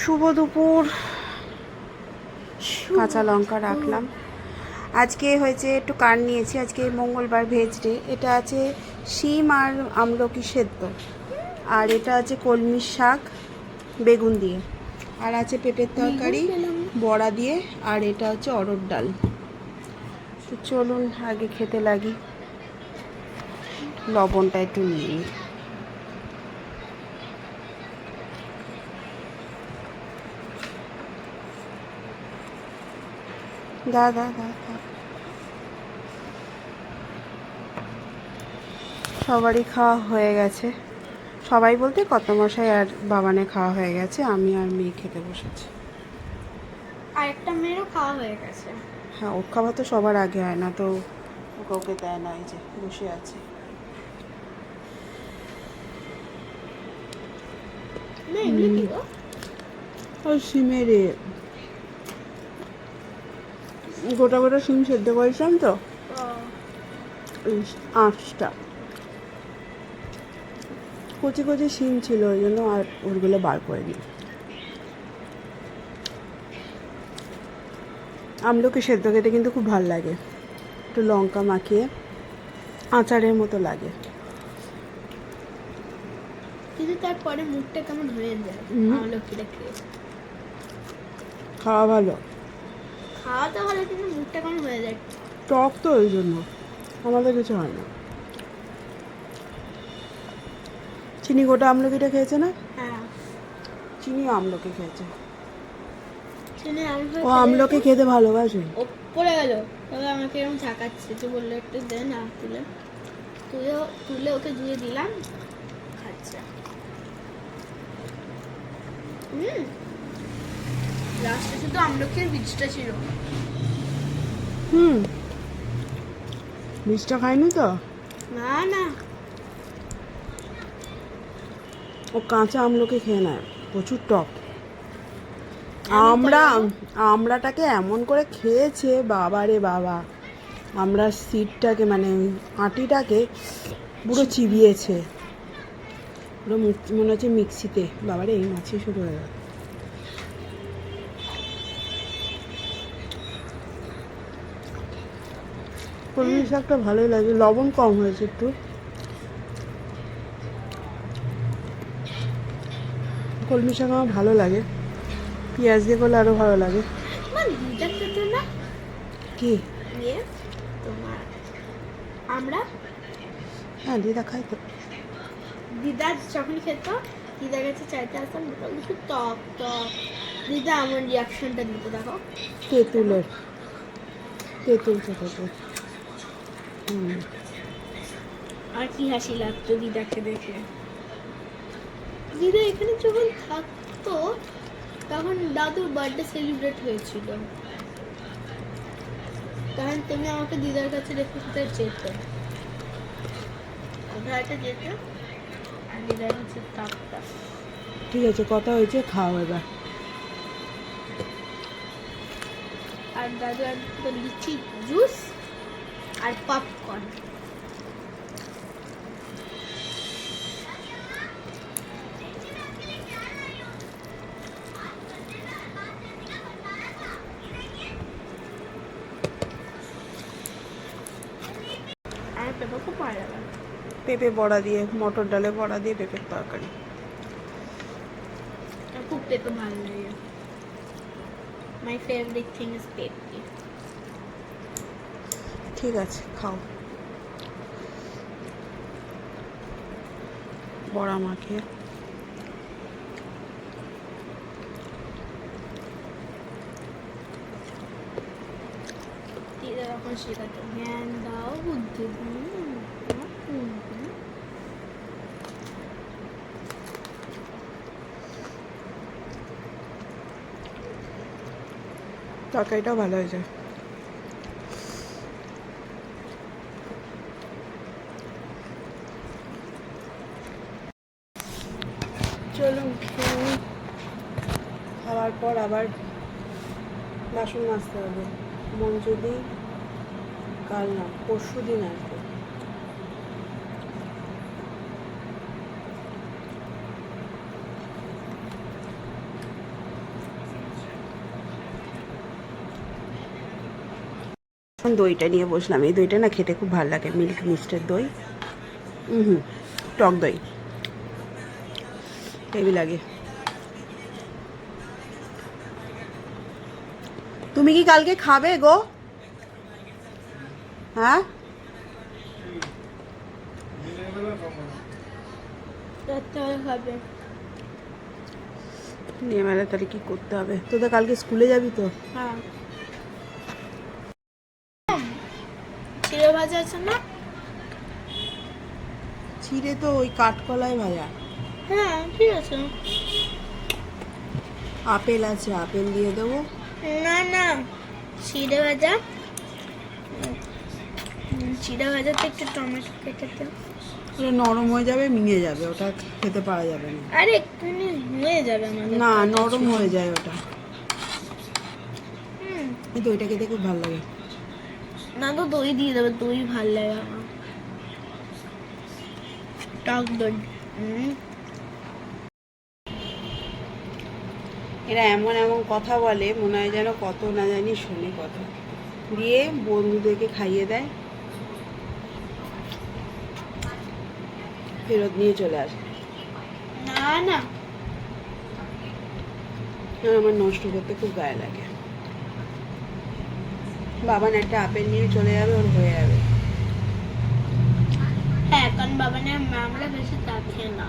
শুভ দুপুর। কাঁচা লঙ্কা রাখলাম। আজকে হয়েছে একটু কান নিয়েছি আজকে মঙ্গলবার ভেজ ডে এটা আছে শিম আর আমলকি সেদ্ধ। আর এটা আছে কলমির শাক বেগুন দিয়ে। আর আছে পেঁপের তরকারি বড়া দিয়ে। আর এটা হচ্ছে অরড় ডাল। তো চলুন আগে খেতে লাগি। লবণটা একটু নিয়ে নিই। দা দা দা দা। সবারই খাওয়া হয়ে গেছে। সবাই বলতে কত মশাই আর বাবানে খাওয়া হয়ে গেছে আমি আর মেয়ে খেতে বসেছি। আরেকটা মেয়েরও খাওয়া হয়ে গেছে। হ্যাঁ ওর খাওয়া তো সবার আগে হয় না তো ওকে ওকে দেয় না এই যে বসে আছে। না এগুলো কি গো? ওই সিমের গোটা গোটা সিম সেদ্ধ করেছিলাম তো? আঁশটা। কচি কচি সিম ছিল ওই জন্য আর ওগুলো বার করে দিই আমলকি সেদ্ধ খেতে কিন্তু খুব ভালো লাগে। একটু লঙ্কা মাখিয়ে আচারের মতো লাগে। কিন্তু তারপরে মুখটা কেমন হয়ে যায় আমলকিটা খেয়ে? খাওয়া ভালো। খাওয়া তো ভালো কিন্তু মুখটা কেমন হয়ে যায়? টক তো ওই জন্য। আমাদের কিছু হয় না। চিনি গোটা আমলকিটা খেয়েছে না? হ্যাঁ। চিনি আমলকি খেয়েছে। শুনে আমলকি ও আমলকি খেতে ভালোবাসে। ও পড়ে গেল। তবে আমাকে এরকম ঝাঁকাচ্ছে তো বলল একটু দে না তুলে। তুলেও তুলে ওকে দিয়ে দিলাম। খাচ্ছে। হুম। লাস্টে শুধু আমলকির বীজটা ছিল। হুম। মিষ্টা খায়নি তো? না না। ও কাঁচা আমলকি খেয়ে নেয় প্রচুর টক। আমরা বাবা। আমড়াটাকে এমন করে খেয়েছে বাবা রে বাবা। আমরা সিটটাকে মানে আটিটাকে পুরো চিবিয়েছে। পুরো মনে হচ্ছে মিক্সিতে। বাবারে এই মাছি শুরু হয়ে গেল। কলমি শাকটা ভালোই লাগে লবণ কম হয়েছে একটু। কলমি শাক আমার ভালো লাগে পেঁয়াজ দিয়ে করলে আরও ভালো লাগে। কি? ইয়ে তোমার আমরা? হ্যাঁ দিদা খাই তো। দিদা যখন খেত দিদার কাছে চাইতে আসতাম খুব টক টক। দিদা আমার রিয়াকশনটা দিতে দেখো। তেঁতুলের তেঁতুল খেতে আর কি হাসি লাগতো দিদাকে দেখে? দিদা এখানে যখন থাকতো তখন দাদুর বার্থডে সেলিব্রেট হয়েছিল। তখন তুমি আমাকে দিদার কাছে রেখে কোথায় যেত? কোথায় যেত আর দিদার কাছে থাকতাম ঠিক আছে কথা হয়েছে খাও এবার। আর দাদু একদম লিচি জুস আর পপকর্ন আর পেপার খুব ভালো লাগে পেঁপে বড়া দিয়ে মটর ডালে বড়া দিয়ে পেঁপের তরকারি আমার খুব পেঁপে ভালো লাগে মাই ফেভারিট থিং ইজ পেঁপে ঠিক আছে খাও। বড়া মাখিয়ে তখন শেখাতো জ্ঞান দাও বুদ্ধি। তরকারিটাও ভালো হয়েছে চলুন খাওয়ার পর আবার বাসন মাজতে হবে। মন যদি কাল না, পরশু দিন আসবে দইটা নিয়ে বসলাম। এই দইটা না খেতে খুব ভালো লাগে, মিল্ক মিক্সটার দই। হুম, টক দই। হেভি লাগে। তুমি কি কালকে খাবে গো? হ্যাঁ? নিয়ে মেলা তাহলে কি করতে হবে? তোদের কালকে স্কুলে যাবি তো? হ্যাঁ। চিড়ে ভাজা আছে না? চিড়ে তো ওই কাঠকলায় ভাজা। হ্যাঁ ঠিক আছে। আপেল আছে আপেল দিয়ে দেবো। না না চিড়ে ভাজা। চিড়ে ভাজাতে একটু টমেটো কেটে ওটা নরম হয়ে যাবে মিঙে যাবে ওটা খেতে পারা যাবে না। আরে একটুখানি হয়ে যাবে আমাদের না নরম হয়ে যায় ওটা। হুম, দইটা খেতে খুব ভালো লাগে। না তো দই দিয়ে দেবে দই ভালো লাগে আমার। টক দই হুম, এরা এমন এমন কথা বলে মনে হয় যেন কত না জানি শোনে কথা দিয়ে বন্ধুদেরকে খাইয়ে দেয়। ফেরত নিয়ে চলে আসে। না না। আমার নষ্ট করতে খুব গায়ে লাগে। বাবান একটা আপেল নিয়ে চলে যাবে ওর হয়ে যাবে। হ্যাঁ কারণ বাবা না আমরা বেশি খেয়ে না।